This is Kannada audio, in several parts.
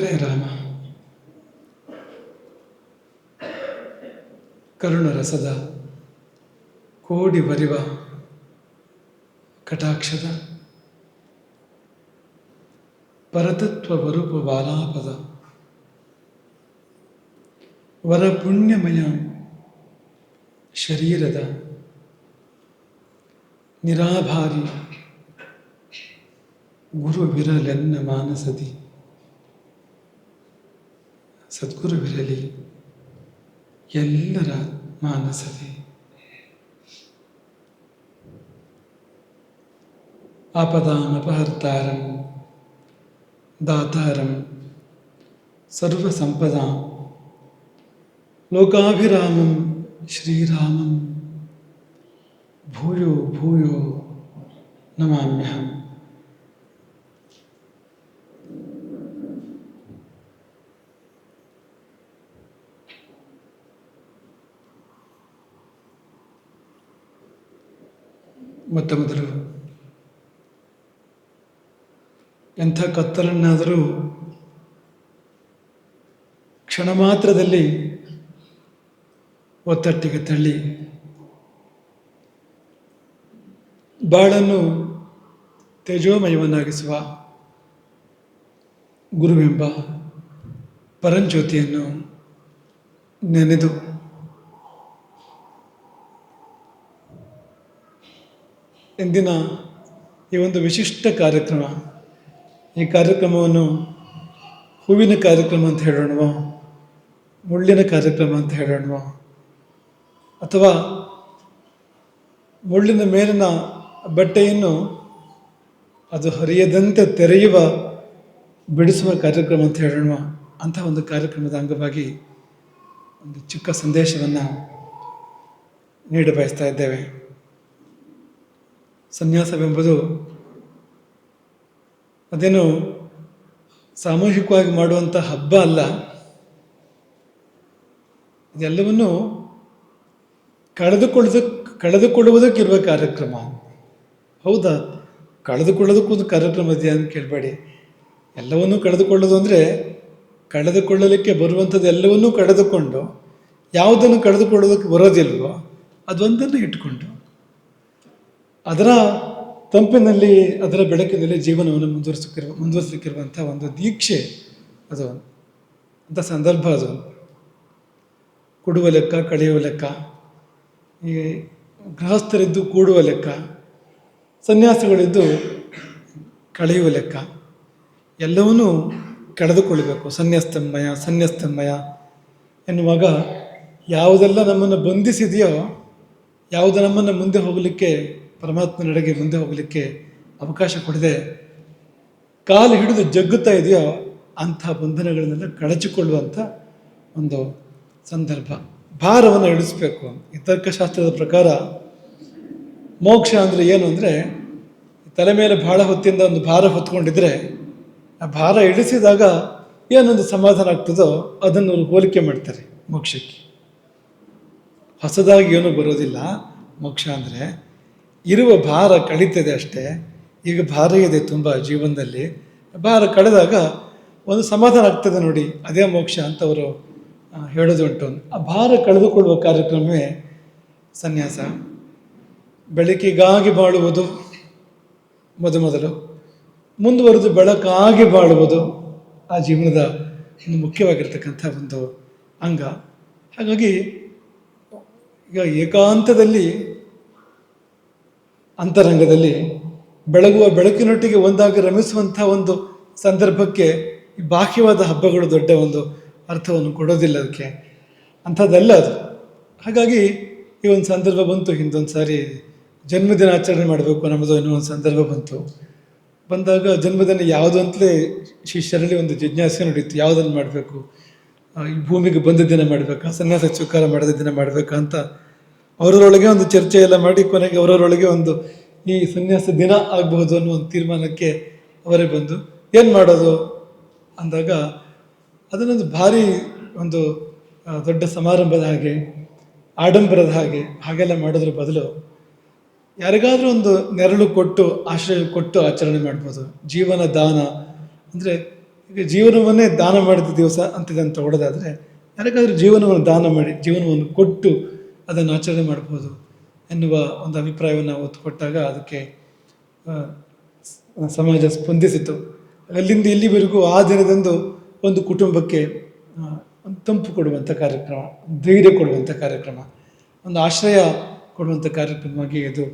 ಹರೇ ರಾಮ. ಕರುಣರಸದ ಕೋಡಿ ಬರಿವ ಕಟಾಕ್ಷದ ಪರತತ್ವ ಬರುಪ ಬಾಲಾಪದ ವರ ಪುಣ್ಯಮಯ ಶರೀರದ ನಿರಾಭಾರಿ ಗುರು ವಿರಲೆನ್ನ ಮಾನಸದಿ. ಸದ್ಗುರುವಿರಲಿ ಎಲ್ಲರ ಮಾನಸವೇ. ಆಪದಾಮಪಹರ್ತಾರಂ ದಾತಾರಂ ಸರ್ವ ಸರ್ವಸಂಪದಾಂ ಲೋಕಾಭಿರಾಮಂ ಶ್ರೀರಾಮಂ. ಭೂಯೋ ಭೂಯೋ ನಮಾಮ್ಯಹಂ. ಮೊತ್ತ ಮೊದಲು ಎಂಥ ಕತ್ತಲನ್ನಾದರೂ ಕ್ಷಣ ಮಾತ್ರದಲ್ಲಿ ಒತ್ತಟ್ಟಿಗೆ ತಳ್ಳಿ. ಬಾಳನ್ನು ತೇಜೋಮಯವನ್ನಾಗಿಸುವ ಗುರುವೆಂಬ ಪರಂಜ್ಯೋತಿಯನ್ನು ನೆನೆದು ಇಂದಿನ ಈ ಒಂದು ವಿಶಿಷ್ಟ ಕಾರ್ಯಕ್ರಮ, ಈ ಕಾರ್ಯಕ್ರಮವನ್ನು ಹೂವಿನ ಕಾರ್ಯಕ್ರಮ ಅಂತ ಹೇಳೋಣವೋ, ಮುಳ್ಳಿನ ಕಾರ್ಯಕ್ರಮ ಅಂತ ಹೇಳೋಣವೋ, ಅಥವಾ ಮುಳ್ಳಿನ ಮೇಲಿನ ಬಟ್ಟೆಯನ್ನು ಅದು ಹರಿಯದಂತೆ ತೆರೆಯುವ, ಬಿಡಿಸುವ ಕಾರ್ಯಕ್ರಮ ಅಂತ ಹೇಳೋಣ ಅಂಥ ಒಂದು ಕಾರ್ಯಕ್ರಮದ ಅಂಗವಾಗಿ ಒಂದು ಚಿಕ್ಕ ಸಂದೇಶವನ್ನು ನೀಡ ಬಯಸ್ತಾ ಇದ್ದೇವೆ. ಸನ್ಯಾಸವೆಂಬುದು ಅದೇನು ಸಾಮೂಹಿಕವಾಗಿ ಮಾಡುವಂಥ ಹಬ್ಬ ಅಲ್ಲ. ಇದೆಲ್ಲವನ್ನು ಕಳೆದುಕೊಳ್ಳೋದಕ್ಕೆ ಕಳೆದುಕೊಳ್ಳುವುದಕ್ಕಿರುವ ಕಾರ್ಯಕ್ರಮ. ಹೌದಾ? ಕಳೆದುಕೊಳ್ಳೋದಕ್ಕೂ ಒಂದು ಕಾರ್ಯಕ್ರಮ ಇದೆಯಾ ಅಂತ ಕೇಳಬೇಡಿ. ಎಲ್ಲವನ್ನೂ ಕಳೆದುಕೊಳ್ಳೋದು ಅಂದರೆ ಕಳೆದುಕೊಳ್ಳಲಿಕ್ಕೆ ಬರುವಂಥದ್ದು ಎಲ್ಲವನ್ನೂ ಕಳೆದುಕೊಂಡು ಯಾವುದನ್ನು ಕಳೆದುಕೊಳ್ಳೋದಕ್ಕೆ ಬರೋದಿಲ್ವೋ ಅದೊಂದನ್ನು ಇಟ್ಕೊಂಡು ಅದರ ತಂಪಿನಲ್ಲಿ, ಅದರ ಬೆಳಕಿನಲ್ಲಿ ಜೀವನವನ್ನು ಮುಂದುವರಿಸಕ್ಕಿರುವ ಮುಂದುವರಿಸಲಿಕ್ಕಿರುವಂಥ ಒಂದು ದೀಕ್ಷೆ ಅದು. ಅಂಥ ಸಂದರ್ಭ ಅದು. ಕೊಡುವ ಲೆಕ್ಕ, ಕಳೆಯುವ ಲೆಕ್ಕ. ಈ ಗೃಹಸ್ಥರಿದ್ದು ಕೂಡುವ ಲೆಕ್ಕ. ಸನ್ಯಾಸಿಗಳಿದ್ದು ಕಳೆಯುವ ಲೆಕ್ಕ. ಎಲ್ಲವನ್ನೂ ಕಳೆದುಕೊಳ್ಳಬೇಕು. ಸನ್ಯಾಸ್ತನ್ಮಯ ಸನ್ಯಾಸ್ತನ್ಮಯ ಎನ್ನುವಾಗ ಯಾವುದೆಲ್ಲ ನಮ್ಮನ್ನು ಬಂಧಿಸಿದೆಯೋ, ಯಾವುದು ನಮ್ಮನ್ನು ಮುಂದೆ ಹೋಗಲಿಕ್ಕೆ ಪರಮಾತ್ಮನೆಡೆಗೆ ಮುಂದೆ ಹೋಗಲಿಕ್ಕೆ ಅವಕಾಶ ಕೊಡದೆ ಕಾಲು ಹಿಡಿದು ಜಗ್ಗುತ್ತಾ ಇದೆಯೋ ಅಂಥ ಬಂಧನಗಳನ್ನೆಲ್ಲ ಕಳಚಿಕೊಳ್ಳುವಂಥ ಒಂದು ಸಂದರ್ಭ. ಭಾರವನ್ನು ಇಳಿಸ್ಬೇಕು. ಈ ತರ್ಕಶಾಸ್ತ್ರದ ಪ್ರಕಾರ ಮೋಕ್ಷ ಅಂದರೆ ಏನು ಅಂದರೆ ತಲೆ ಮೇಲೆ ಭಾಳ ಹೊತ್ತಿಂದ ಒಂದು ಭಾರ ಹೊತ್ಕೊಂಡಿದ್ರೆ ಆ ಭಾರ ಇಳಿಸಿದಾಗ ಏನೊಂದು ಸಮಾಧಾನ ಆಗ್ತದೋ ಅದನ್ನು ಹೋಲಿಕೆ ಮಾಡ್ತಾರೆ ಮೋಕ್ಷಕ್ಕೆ. ಹೊಸದಾಗಿ ಏನೂ ಬರೋದಿಲ್ಲ. ಮೋಕ್ಷ ಅಂದರೆ ಇರುವ ಭಾರ ಕಳೀತದೆ ಅಷ್ಟೇ. ಈಗ ಭಾರ ಇದೆ ತುಂಬ ಜೀವನದಲ್ಲಿ. ಭಾರ ಕಳೆದಾಗ ಒಂದು ಸಮಾಧಾನ ಆಗ್ತದೆ ನೋಡಿ, ಅದೇ ಮೋಕ್ಷ ಅಂತ ಅವರು ಹೇಳೋದುಂಟು. ಆ ಭಾರ ಕಳೆದುಕೊಳ್ಳುವ ಕಾರ್ಯಕ್ರಮವೇ ಸನ್ಯಾಸ. ಬೆಳಕಿಗಾಗಿ ಬಾಳುವುದು ಮೊದಮೊದಲು. ಮುಂದುವರೆದು ಬೆಳಕಾಗಿ ಬಾಳುವುದು ಆ ಜೀವನದ ಒಂದು ಮುಖ್ಯವಾಗಿರ್ತಕ್ಕಂಥ ಒಂದು ಅಂಗ. ಹಾಗಾಗಿ ಈಗ ಏಕಾಂತದಲ್ಲಿ ಅಂತರಂಗದಲ್ಲಿ ಬೆಳಗುವ ಬೆಳಕಿನೊಟ್ಟಿಗೆ ಒಂದಾಗಿ ರಮಿಸುವಂಥ ಒಂದು ಸಂದರ್ಭಕ್ಕೆ ಈ ಬಾಹ್ಯವಾದ ಹಬ್ಬಗಳು ದೊಡ್ಡ ಒಂದು ಅರ್ಥವನ್ನು ಕೊಡೋದಿಲ್ಲ ಅದಕ್ಕೆ. ಅಂಥದ್ದಲ್ಲ ಅದು. ಹಾಗಾಗಿ ಈ ಒಂದು ಸಂದರ್ಭ ಬಂತು, ಹಿಂದೊಂದು ಸಾರಿ ಜನ್ಮದಿನ ಆಚರಣೆ ಮಾಡಬೇಕು ನಮ್ಮದು ಅನ್ನೋ ಒಂದು ಸಂದರ್ಭ ಬಂತು. ಬಂದಾಗ ಜನ್ಮದಿನ ಯಾವುದು ಅಂತಲೇ ಶಿಷ್ಯರಲ್ಲಿ ಒಂದು ಜಿಜ್ಞಾಸೆ ನಡೀತು ಯಾವುದನ್ನು ಮಾಡಬೇಕು? ಈ ಭೂಮಿಗೆ ಬಂದ ದಿನ ಮಾಡಬೇಕಾ? ಸನ್ಯಾಸ ಚುಕ್ಕಾರ ಮಾಡಿದ ದಿನ ಮಾಡಬೇಕಾ ಅಂತ ಅವರೊಳಗೆ ಒಂದು ಚರ್ಚೆ ಎಲ್ಲ ಮಾಡಿ ಕೊನೆಗೆ ಅವರವರೊಳಗೆ ಒಂದು ಈ ಸನ್ಯಾಸ ದಿನ ಆಗಬಹುದು ಅನ್ನೋ ಒಂದು ತೀರ್ಮಾನಕ್ಕೆ ಅವರೇ ಬಂದು ಏನು ಮಾಡೋದು ಅಂದಾಗ ಅದನ್ನೊಂದು ಭಾರಿ ಒಂದು ದೊಡ್ಡ ಸಮಾರಂಭದ ಹಾಗೆ, ಆಡಂಬರದ ಹಾಗೆ, ಹಾಗೆಲ್ಲ ಮಾಡೋದ್ರ ಬದಲು ಯಾರಿಗಾದರೂ ಒಂದು ನೆರಳು ಕೊಟ್ಟು, ಆಶ್ರಯ ಕೊಟ್ಟು ಆಚರಣೆ ಮಾಡ್ಬೋದು. ಜೀವನ ದಾನ ಅಂದರೆ ಈಗ ಜೀವನವನ್ನೇ ದಾನ ಮಾಡಿದ ದಿವಸ ಅಂತಿದಂತ ಹೊಡೆದಾದರೆ ಯಾರಿಗಾದರೂ ಜೀವನವನ್ನು ದಾನ ಮಾಡಿ, ಜೀವನವನ್ನು ಕೊಟ್ಟು ಅದನ್ನು ಆಚರಣೆ ಮಾಡ್ಬೋದು ಎನ್ನುವ ಒಂದು ಅಭಿಪ್ರಾಯವನ್ನು ಒತ್ತು ಕೊಟ್ಟಾಗ ಅದಕ್ಕೆ ಸಮಾಜ ಸ್ಪಂದಿಸಿತು. ಅಲ್ಲಿಂದ ಇಲ್ಲಿವರೆಗೂ ಆ ದಿನದಂದು ಒಂದು ಕುಟುಂಬಕ್ಕೆ ತಂಪು ಕೊಡುವಂಥ ಕಾರ್ಯಕ್ರಮ, ಧೈರ್ಯ ಕೊಡುವಂಥ ಕಾರ್ಯಕ್ರಮ, ಒಂದು ಆಶ್ರಯ ಕೊಡುವಂಥ ಕಾರ್ಯಕ್ರಮವಾಗಿ ಇದು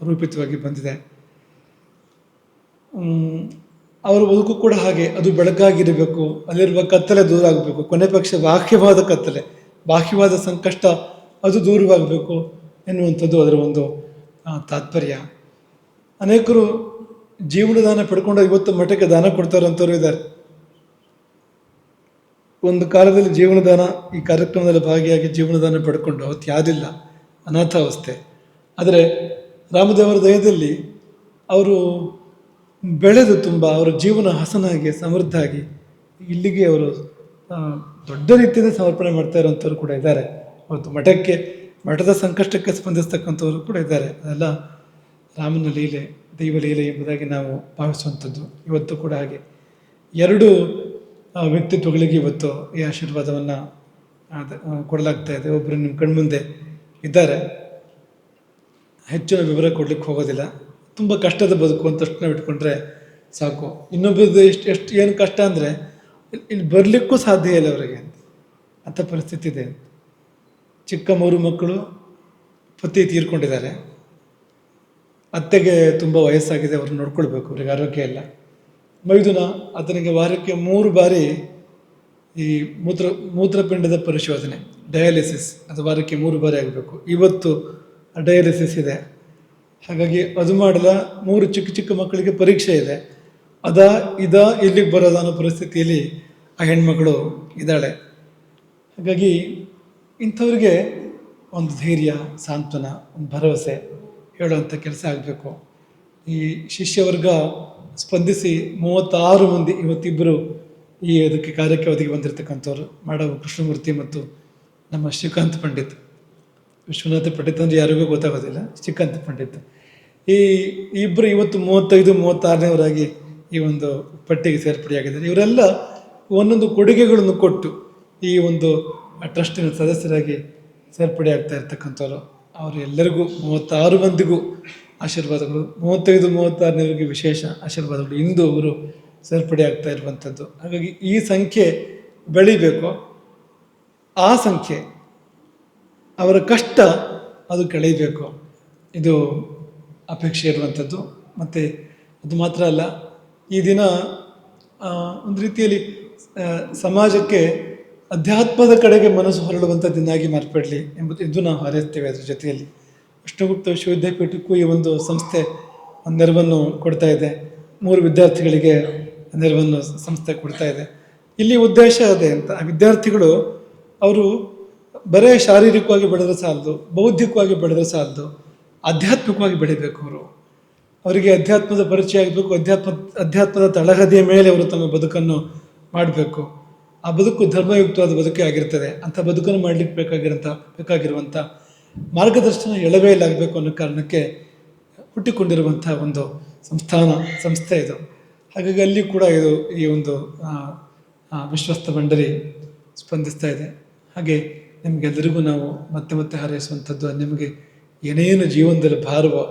ರೂಪಿತವಾಗಿ ಬಂದಿದೆ. ಅವರ ಬದುಕು ಕೂಡ ಹಾಗೆ, ಅದು ಬೆಳಕಾಗಿರಬೇಕು ಅಲ್ಲಿರುವ ಕತ್ತಲೆ ದೂರ ಆಗಬೇಕು, ಕೊನೆ ಪಕ್ಷ ಬಾಹ್ಯವಾದ ಕತ್ತಲೆ, ಬಾಹ್ಯವಾದ ಸಂಕಷ್ಟ ಅದು ದೂರವಾಗಬೇಕು ಎನ್ನುವಂಥದ್ದು ಅದರ ಒಂದು ತಾತ್ಪರ್ಯ. ಅನೇಕರು ಜೀವನದಾನ ಪಡ್ಕೊಂಡು ಇವತ್ತು ಮಠಕ್ಕೆ ದಾನ ಕೊಡ್ತಾರಂಥವ್ರು ಇದ್ದಾರೆ. ಒಂದು ಕಾಲದಲ್ಲಿ ಜೀವನದಾನ ಈ ಕಾರ್ಯಕ್ರಮದಲ್ಲಿ ಭಾಗಿಯಾಗಿ ಜೀವನದಾನ ಪಡ್ಕೊಂಡು ಅವತ್ತು ಯಾವುದಿಲ್ಲ, ಅನಾಥಾವಸ್ಥೆ. ಆದರೆ ರಾಮದೇವರ ದಯದಲ್ಲಿ ಅವರು ಬೆಳೆದು ತುಂಬ ಅವರ ಜೀವನ ಹಸನಾಗಿ, ಸಮೃದ್ಧಾಗಿ ಇಲ್ಲಿಗೆ ಅವರು ದೊಡ್ಡ ರೀತಿಯಲ್ಲಿ ಸಮರ್ಪಣೆ ಮಾಡ್ತಾ ಇರೋಂಥವ್ರು ಕೂಡ ಇದ್ದಾರೆ. ಅವತ್ತು ಮಠಕ್ಕೆ, ಮಠದ ಸಂಕಷ್ಟಕ್ಕೆ ಸ್ಪಂದಿಸ್ತಕ್ಕಂಥವರು ಕೂಡ ಇದ್ದಾರೆ. ಅದೆಲ್ಲ ರಾಮನ ಲೀಲೆ, ದೈವ ಲೀಲೆ ಎಂಬುದಾಗಿ ನಾವು ಭಾವಿಸುವಂಥದ್ದು. ಇವತ್ತು ಕೂಡ ಹಾಗೆ. ಎರಡು ವ್ಯಕ್ತಿತ್ವಗಳಿಗೆ ಇವತ್ತು ಈ ಆಶೀರ್ವಾದವನ್ನು ಕೊಡಲಾಗ್ತಾ ಇದೆ. ಒಬ್ಬರು ನಿಮ್ಮ ಕಣ್ಮುಂದೆ ಇದ್ದಾರೆ. ಹೆಚ್ಚಿನ ವಿವರ ಕೊಡ್ಲಿಕ್ಕೆ ಹೋಗೋದಿಲ್ಲ. ತುಂಬ ಕಷ್ಟದ ಬದುಕು ಅಂತಷ್ಟು ನಾವು ಇಟ್ಕೊಂಡ್ರೆ ಸಾಕು. ಇನ್ನೊಬ್ಬರದ್ದು ಎಷ್ಟು ಎಷ್ಟು, ಏನು ಕಷ್ಟ ಅಂದರೆ, ಇಲ್ಲಿ ಬರಲಿಕ್ಕೂ ಸಾಧ್ಯ ಇಲ್ಲ ಅವರಿಗೆ ಅಂಥ ಪರಿಸ್ಥಿತಿ ಇದೆ ಚಿಕ್ಕ ಮೂರು ಮಕ್ಕಳು ಪತಿ ತೀರ್ಕೊಂಡಿದ್ದಾರೆ. ಅತ್ತೆಗೆ ತುಂಬ ವಯಸ್ಸಾಗಿದೆ, ಅವ್ರನ್ನ ನೋಡ್ಕೊಳ್ಬೇಕು, ಅವ್ರಿಗೆ ಆರೋಗ್ಯ ಇಲ್ಲ. ಮೈದುನ ಆತನಿಗೆ ವಾರಕ್ಕೆ ಮೂರು ಬಾರಿ ಈ ಮೂತ್ರ, ಮೂತ್ರಪಿಂಡದ ಪರಿಶೋಧನೆ, ಡಯಾಲಿಸಿಸ್, ಅದು ವಾರಕ್ಕೆ ಮೂರು ಬಾರಿ ಆಗಬೇಕು. ಇವತ್ತು ಡಯಾಲಿಸಿಸ್ ಇದೆ. ಹಾಗಾಗಿ ಅದು ಮಾಡಲ ಮೂರು ಚಿಕ್ಕ ಚಿಕ್ಕ ಮಕ್ಕಳಿಗೆ ಪರೀಕ್ಷೆ ಇದೆ. ಅದ, ಇದ ಇಲ್ಲಿಗೆ ಬರೋದ ಅನ್ನೋ ಪರಿಸ್ಥಿತಿಯಲ್ಲಿ ಆ ಹೆಣ್ಮಗಳು ಇದ್ದಾಳೆ. ಹಾಗಾಗಿ ಇಂಥವ್ರಿಗೆ ಒಂದು ಧೈರ್ಯ, ಸಾಂತ್ವನ, ಒಂದು ಭರವಸೆ ಹೇಳುವಂಥ ಕೆಲಸ ಆಗಬೇಕು. ಈ ಶಿಷ್ಯವರ್ಗ ಸ್ಪಂದಿಸಿ ಮೂವತ್ತಾರು ಮಂದಿ ಇವತ್ತಿಬ್ಬರು ಈ ಅದಕ್ಕೆ ಕಾರ್ಯಕ್ಕೆ ಒದಗಿ ಬಂದಿರತಕ್ಕಂಥವ್ರು ಮಾಡವ ಕೃಷ್ಣಮೂರ್ತಿ ಮತ್ತು ನಮ್ಮ ಶ್ರೀಕಾಂತ್ ಪಂಡಿತ್. ವಿಶ್ವನಾಥ ಪಂಡಿತ್ ಅಂದರೆ ಯಾರಿಗೂ ಗೊತ್ತಾಗೋದಿಲ್ಲ, ಶ್ರೀಕಾಂತ್ ಪಂಡಿತ್. ಈ ಇಬ್ಬರು ಇವತ್ತು ಮೂವತ್ತೈದು, ಮೂವತ್ತಾರನೇವರಾಗಿ ಈ ಒಂದು ಪಟ್ಟಿಗೆ ಸೇರ್ಪಡೆಯಾಗಿದ್ದಾರೆ. ಇವರೆಲ್ಲ ಒಂದೊಂದು ಕೊಡುಗೆಗಳನ್ನು ಕೊಟ್ಟು ಈ ಒಂದು ಟ್ರಸ್ಟಿನ ಸದಸ್ಯರಾಗಿ ಸೇರ್ಪಡೆ ಆಗ್ತಾ ಇರ್ತಕ್ಕಂಥವ್ರು. ಅವರು ಎಲ್ಲರಿಗೂ ಮೂವತ್ತಾರು ಮಂದಿಗೂ ಆಶೀರ್ವಾದಗಳು. ಮೂವತ್ತೈದು, ಮೂವತ್ತಾರನೇವರೆಗೆ ವಿಶೇಷ ಆಶೀರ್ವಾದಗಳು. ಇಂದು ಅವರು ಸೇರ್ಪಡೆ ಆಗ್ತಾ ಇರುವಂಥದ್ದು. ಹಾಗಾಗಿ ಈ ಸಂಖ್ಯೆ ಬೆಳಿಬೇಕು. ಆ ಸಂಖ್ಯೆ ಅವರ ಕಷ್ಟ ಅದು ಕಳೆಯಬೇಕು. ಇದು ಅಪೇಕ್ಷೆ ಇರುವಂಥದ್ದು. ಮತ್ತು ಅದು ಮಾತ್ರ ಅಲ್ಲ, ಈ ದಿನ ಒಂದು ರೀತಿಯಲ್ಲಿ ಸಮಾಜಕ್ಕೆ ಅಧ್ಯಾತ್ಮದ ಕಡೆಗೆ ಮನಸ್ಸು ಹೊರಡುವಂಥ ದಿನಾಗಿ ಮಾರ್ಪಡಲಿ ಎಂಬುದು ಇದು ನಾವು ಹಾರೈಸ್ತೇವೆ ಅದರ ಜೊತೆಯಲ್ಲಿ. ವಿಷ್ಣುಗುಪ್ತ ವಿಶ್ವವಿದ್ಯಾಪೀಠಕ್ಕೂ ಈ ಒಂದು ಸಂಸ್ಥೆ ನೆರವನ್ನು ಕೊಡ್ತಾ ಇದೆ. ಮೂರು ವಿದ್ಯಾರ್ಥಿಗಳಿಗೆ ನೆರವನ್ನು ಸಂಸ್ಥೆ ಕೊಡ್ತಾ ಇದೆ. ಇಲ್ಲಿ ಉದ್ದೇಶ ಅದೇ ಅಂತ. ಆ ವಿದ್ಯಾರ್ಥಿಗಳು ಅವರು ಬರೇ ಶಾರೀರಿಕವಾಗಿ ಬೆಳೆದ್ರೆ ಸಾಲದು, ಬೌದ್ಧಿಕವಾಗಿ ಬೆಳೆದ್ರೆ ಸಾಲದು, ಆಧ್ಯಾತ್ಮಿಕವಾಗಿ ಬೆಳಿಬೇಕು ಅವರು. ಅವರಿಗೆ ಅಧ್ಯಾತ್ಮದ ಪರಿಚಯ ಆಗಬೇಕು, ಅಧ್ಯಾತ್ಮ, ಅಧ್ಯಾತ್ಮದ ತಳಹದಿಯ ಮೇಲೆ ಅವರು ತಮ್ಮ ಬದುಕನ್ನು ಮಾಡಬೇಕು. ಆ ಬದುಕು ಧರ್ಮಯುಕ್ತವಾದ ಬದುಕೇ ಆಗಿರ್ತದೆ. ಅಂಥ ಬದುಕನ್ನು ಮಾಡಲಿಕ್ಕೆ ಬೇಕಾಗಿರೋಂಥ, ಬೇಕಾಗಿರುವಂಥ ಮಾರ್ಗದರ್ಶನ ಎಳವೇ ಇಲ್ಲಾಗಬೇಕು ಅನ್ನೋ ಕಾರಣಕ್ಕೆ ಹುಟ್ಟಿಕೊಂಡಿರುವಂಥ ಒಂದು ಸಂಸ್ಥಾನ, ಸಂಸ್ಥೆ ಇದು. ಹಾಗಾಗಿ ಅಲ್ಲಿ ಕೂಡ ಇದು ಈ ಒಂದು ವಿಶ್ವಸ್ತ ಮಂಡಳಿ ಸ್ಪಂದಿಸ್ತಾ ಇದೆ. ಹಾಗೆ ನಿಮಗೆಲ್ಲರಿಗೂ ನಾವು ಮತ್ತೆ ಮತ್ತೆ ಹಾರೈಸುವಂಥದ್ದು, ನಿಮಗೆ ಏನೇನು ಜೀವನದಲ್ಲಿ ಭಾರವೋ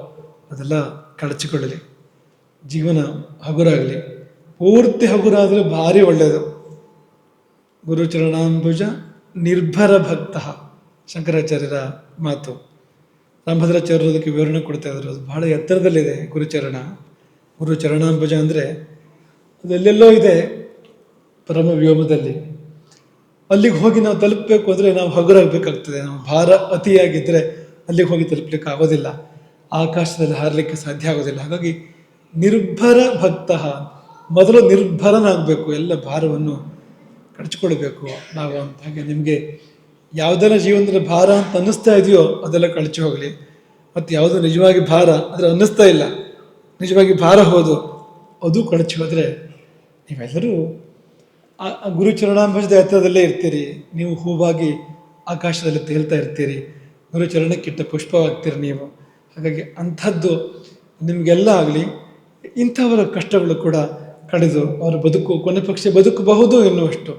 ಅದೆಲ್ಲ ಕಳಚಿಕೊಳ್ಳಲಿ. ಜೀವನ ಹಗುರಾಗಲಿ. ಪೂರ್ತಿ ಹಗುರಾದರೆ ಭಾರಿ ಒಳ್ಳೆಯದು ಗುರುಚರಣಾಂಬುಜ ನಿರ್ಭರ ಭಕ್ತ. ಶಂಕರಾಚಾರ್ಯರ ಮಾತು. ರಾಮಭದ್ರಾಚಾರ್ಯರು ಅದಕ್ಕೆ ವಿವರಣೆ ಕೊಡ್ತಾ ಅದು ಬಹಳ ಎತ್ತರದಲ್ಲಿದೆ ಗುರುಚರಣ. ಗುರುಚರಣಾಂಬುಜ ಅಂದರೆ ಅದೆಲ್ಲೆಲ್ಲೋ ಇದೆ ಪರಮ ವ್ಯೋಮದಲ್ಲಿ. ಅಲ್ಲಿಗೆ ಹೋಗಿ ನಾವು ತಲುಪಬೇಕು ಅಂದರೆ ನಾವು ಹಗುರಾಗಬೇಕಾಗ್ತದೆ. ನಾವು ಭಾರ ಅತಿಯಾಗಿದ್ದರೆ ಅಲ್ಲಿಗೆ ಹೋಗಿ ತಲುಪಲಿಕ್ಕೆ ಆಗೋದಿಲ್ಲ ಆಕಾಶದಲ್ಲಿ ಹಾರಲಿಕ್ಕೆ ಸಾಧ್ಯ ಆಗೋದಿಲ್ಲ. ಹಾಗಾಗಿ ನಿರ್ಭರ ಭಕ್ತ. ಮೊದಲು ನಿರ್ಭರನಾಗಬೇಕು. ಎಲ್ಲ ಭಾರವನ್ನು ಕಳಚಿಕೊಳ್ಬೇಕು ನಾವು ಅಂತ. ಹಾಗೆ ನಿಮಗೆ ಯಾವುದೆಲ್ಲ ಜೀವನದಲ್ಲಿ ಭಾರ ಅಂತ ಅನ್ನಿಸ್ತಾ ಇದೆಯೋ ಅದೆಲ್ಲ ಕಳಚಿ ಹೋಗಲಿ. ಮತ್ತು ಯಾವುದು ನಿಜವಾಗಿ ಭಾರ ಆದರೆ ಅನ್ನಿಸ್ತಾ ಇಲ್ಲ. ನಿಜವಾಗಿ ಭಾರ ಹೋದು ಅದು ಕಳಚಿ ಹೋದರೆ ನೀವೆಲ್ಲರೂ ಆ ಗುರು ಚರಣಾಂಬಜದ ಎತ್ತರದಲ್ಲೇ ಇರ್ತೀರಿ. ನೀವು ಹೂವಾಗಿ ಆಕಾಶದಲ್ಲಿ ತೇಲ್ತಾ ಇರ್ತೀರಿ. ಗುರು ಚರಣಕ್ಕಿಟ್ಟ ಪುಷ್ಪವಾಗ್ತೀರಿ ನೀವು. ಹಾಗಾಗಿ ಅಂಥದ್ದು ನಿಮಗೆಲ್ಲ ಆಗಲಿ, ಇಂಥವರ ಕಷ್ಟಗಳು ಕೂಡ ಕಳೆದು ಅವರ ಬದುಕು, ಕೊನೆ ಪಕ್ಷ ಬದುಕಬಹುದು ಎನ್ನುವಷ್ಟು.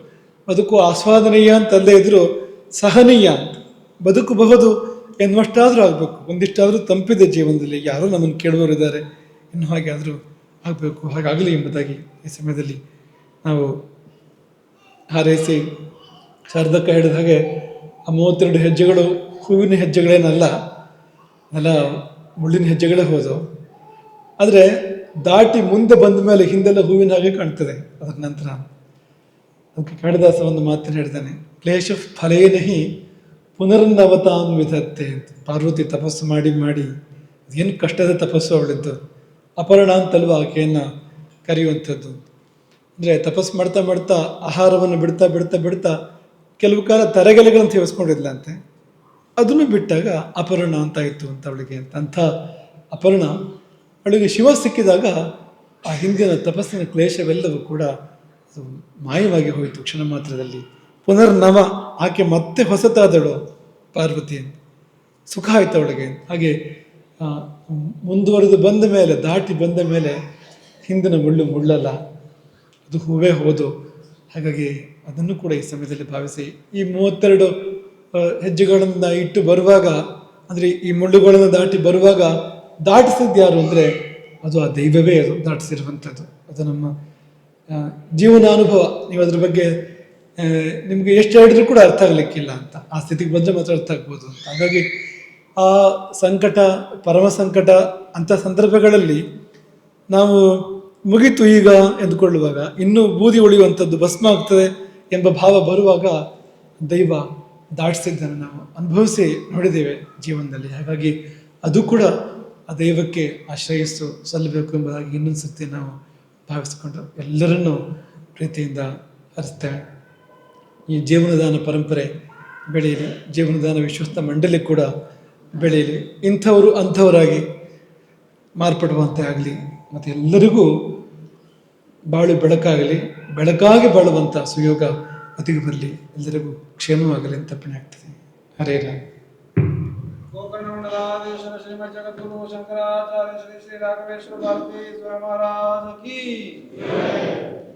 ಬದುಕು ಆಸ್ವಾದನೀಯ ಅಂತಲ್ಲದೆ ಇದ್ದರೂ ಸಹನೀಯ ಅಂತ. ಬದುಕಬಹುದು ಎನ್ನುವಷ್ಟಾದರೂ ಆಗಬೇಕು. ಒಂದಿಷ್ಟಾದರೂ ತಂಪಿದೆ ಜೀವನದಲ್ಲಿ. ಯಾರೋ ನಮ್ಮನ್ನು ಇದ್ದಾರೆ. ಇನ್ನು ಹಾಗೆ ಆದರೂ ಆಗಬೇಕು, ಹಾಗಾಗಲಿ ಎಂಬುದಾಗಿ ಈ ಸಮಯದಲ್ಲಿ ನಾವು ಹಾರೈಸಿ ಶಾರದಕ್ಕ ಹೇಳಿದ ಹಾಗೆ ಆ ಮೂವತ್ತೆರಡು ಹೆಜ್ಜೆಗಳು ಹೂವಿನ ಹೆಜ್ಜೆಗಳೇನಲ್ಲ ಎಲ್ಲ ಮುಳ್ಳಿನ ಹೆಜ್ಜೆಗಳೇ ಹೋದವು. ಆದರೆ ದಾಟಿ ಮುಂದೆ ಬಂದ ಮೇಲೆ ಹಿಂದೆಲ್ಲ ಹೂವಿನ ಹಾಗೆ ಕಾಣ್ತದೆ. ಅದರ ನಂತರ ಅದಕ್ಕೆ ಕಾಳಿದಾಸ ಒಂದು ಮಾತನ್ನು ಹೇಳ್ತಾನೆ. ಕ್ಲೇಶ ಫಲೇನಹಿ ಪುನರ್ನವತಾನ್ ವಿಧತ್ತೆ ಪಾರ್ವತಿ ತಪಸ್ಸು ಮಾಡಿ ಮಾಡಿ, ಏನು ಕಷ್ಟದ ತಪಸ್ಸು ಅವಳಿದ್ದು, ಅಪರ್ಣ ಅಂತಲ್ವ ಆಕೆಯನ್ನು ಕರೆಯುವಂಥದ್ದು. ಅಂದರೆ ತಪಸ್ಸು ಮಾಡ್ತಾ ಮಾಡ್ತಾ ಆಹಾರವನ್ನು ಬಿಡ್ತಾ ಬಿಡ್ತಾ ಬಿಡ್ತಾ ಕೆಲವು ಕಾಲ ತರಗೆಲೆಗಳನ್ನು ಸೇವಿಸ್ಕೊಂಡಿದ್ಲಂತೆ ಅದನ್ನು ಬಿಟ್ಟಾಗ ಅಪರ್ಣ ಅಂತ ಇತ್ತು ಅಂತ ಅವಳಿಗೆ ಅಂತ. ಅಂಥ ಅಪರ್ಣ ಅವಳಿಗೆ ಶಿವ ಸಿಕ್ಕಿದಾಗ ಆ ಹಿಂದಿನ ತಪಸ್ಸಿನ ಕ್ಲೇಶವೆಲ್ಲವೂ ಕೂಡ ಮಾಯವಾಗಿ ಹೋಯಿತು. ಕ್ಷಣ ಮಾತ್ರದಲ್ಲಿ ಪುನರ್ನವ ಆಕೆ ಮತ್ತೆ ಹೊಸತಾದಳು ಪಾರ್ವತಿ ಸುಖ ಆಯಿತು ಅವಳಿಗೆ. ಹಾಗೆ ಮುಂದುವರೆದು ಬಂದ ಮೇಲೆ, ದಾಟಿ ಬಂದ ಮೇಲೆ ಹಿಂದಿನ ಮುಳ್ಳು ಮುಳ್ಳಲ್ಲ. ಅದು ಹೂವೇ ಹೋದು. ಹಾಗಾಗಿ ಅದನ್ನು ಕೂಡ ಈ ಸಮಯದಲ್ಲಿ ಭಾವಿಸಿ. ಈ ಮೂವತ್ತೆರಡು ಹೆಜ್ಜೆಗಳನ್ನು ಇಟ್ಟು ಬರುವಾಗ, ಅಂದರೆ ಈ ಮುಳ್ಳುಗಳನ್ನು ದಾಟಿ ಬರುವಾಗ ದಾಟಿಸಿದ್ದು ಯಾರು ಅಂದರೆ ಅದು ಆ ದೈವವೇ, ಅದು ದಾಟಿಸಿರುವಂಥದ್ದು. ಅದು ನಮ್ಮ ಜೀವನ ಅನುಭವ. ನೀವು ಅದ್ರ ಬಗ್ಗೆ ನಿಮಗೆ ಎಷ್ಟು ಹೇಳಿದ್ರು ಕೂಡ ಅರ್ಥ ಆಗಲಿಕ್ಕಿಲ್ಲ ಅಂತ. ಆ ಸ್ಥಿತಿಗೆ ಬಂದರೆ ಮಾತ್ರ ಅರ್ಥ ಆಗ್ಬೋದು ಅಂತ. ಹಾಗಾಗಿ ಆ ಸಂಕಟ, ಪರಮ ಸಂಕಟ ಅಂಥ ಸಂದರ್ಭಗಳಲ್ಲಿ ನಾವು ಮುಗಿತು ಈಗ ಎಂದುಕೊಳ್ಳುವಾಗ ಇನ್ನೂ ಬೂದಿ ಉಳಿಯುವಂಥದ್ದು ಭಸ್ಮ ಆಗ್ತದೆ ಎಂಬ ಭಾವ ಬರುವಾಗ ದೈವ ದಾಟಿಸಿದ್ದನ್ನು ನಾವು ಅನುಭವಿಸಿ ನೋಡಿದ್ದೇವೆ ಜೀವನದಲ್ಲಿ. ಹಾಗಾಗಿ ಅದು ಕೂಡ ಆ ದೈವಕ್ಕೆ ಆಶ್ರಯಿಸು, ಸಲ್ಲಬೇಕು ಎಂಬುದಾಗಿ ಇನ್ನೊಂದು ಸರ್ತಿ ನಾವು ಭಾವಿಸಿಕೊಂಡು ಎಲ್ಲರನ್ನೂ ಪ್ರೀತಿಯಿಂದ ಹರಿಸ್ತೇವೆ. ಈ ಜೀವನದಾನ ಪರಂಪರೆ ಬೆಳೆಯಲಿ, ಜೀವನದಾನ ವಿಶ್ವಸ್ತ ಮಂಡಳಿ ಕೂಡ ಬೆಳೆಯಲಿ, ಇಂಥವರು ಅಂಥವರಾಗಿ ಮಾರ್ಪಡುವಂತೆ ಆಗಲಿ, ಮತ್ತು ಎಲ್ಲರಿಗೂ ಬಾಳು ಬೆಳಕಾಗಲಿ, ಬೆಳಕಾಗಿ ಬಾಳುವಂಥ ಸುಯೋಗ ಒದಗಿ ಬರಲಿ. ಎಲ್ಲರಿಗೂ ಕ್ಷೇಮವಾಗಲಿ ಅಂತ ಆಗ್ತದೆ ಹರೇ ರಾಮ್. श्रीमद जगद्गुरु शंकराचार्य श्री श्री राघवेश्वर भारती महाराज की